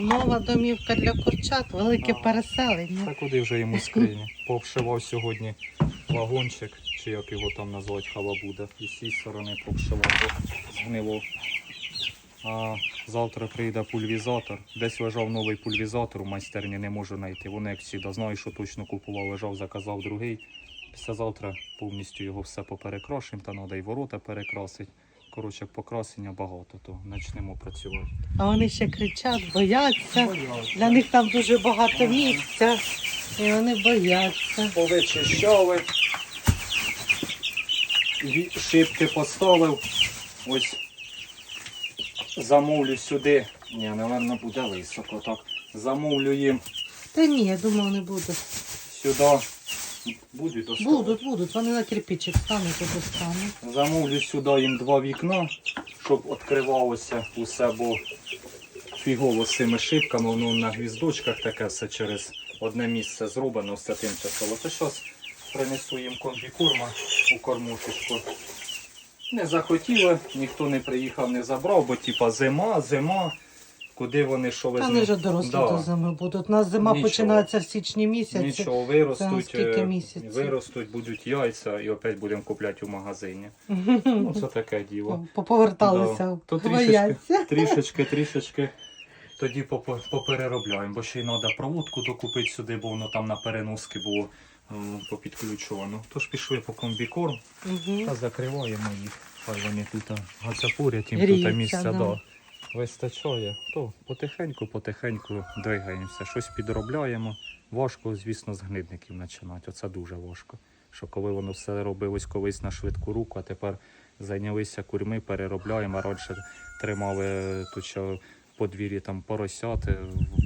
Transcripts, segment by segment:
Нова домівка для курчат, велике переселення. Та куди вже йому скрині? Повшивав сьогодні вагончик, чи як його там назвати халабуда. І з цієї сторони повшивав, бо згнило. А завтра прийде пульвізатор. Десь лежав новий пульвізатор у майстерні, не можу знайти. Вони як завжди, знаю, що точно купував, лежав, заказав другий. Післязавтра повністю його все поперекрашимо, та треба і ворота перекрасити. Коротше, покрасення багато, то почнемо працювати. А вони ще кричать, бояться. Для них там дуже багато місця. І вони бояться. повичищали, шибки поставив. Ось замовлю сюди. Ні, напевно, буде високо так. Замовлю їм Та ні, я думаю, не будуть. сюди. Будуть доставати. Будуть, будуть. Вони на кирпичик стануть і достануть. Замовлю сюди їм два вікна, щоб відкривалося усе, бо фігово з цими шибками, воно на гвіздочках таке все через одне місце зроблено, все тимчасово. То зараз принесу їм комбікорма у кормушечку. Не захотіли, ніхто не приїхав, не забрав, бо типа зима, зима. Куди вони що Та вони вже дорослі Да. до зими будуть. У нас зима Нічого. починається в січні місяці. Нічого, виростуть, скільки е, місяців? виростуть, будуть яйця і опять будемо купляти у магазині. Ну, це таке діло. Поповерталися, Да. То бояться. трішечки, трішечки тоді попереробляємо, бо ще й треба проводку докупити сюди, бо воно там на переноски було м, попідключувано. Тож пішли по комбікорм та закриваємо їх. Хай вони тут гацапурять, їм тут місця да. Вистачає. То потихеньку, потихеньку двигаємося, щось підробляємо. Важко, звісно, з гнидників починати. Оце дуже важко. Що коли воно все робилось колись на швидку руку, а тепер зайнялися курьми, переробляємо. А раніше тримали тут ще в подвір'ї там поросяти,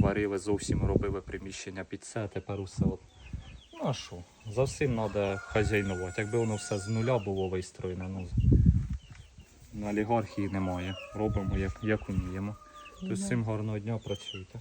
варили зовсім робили приміщення під це, а тепер усе от. Ну а що? За всім треба хазяйнувати. Якби воно все з нуля було вистроєно, ну на олігархії немає. Робимо як, як уміємо. Тобто Да. всім гарного дня працюйте.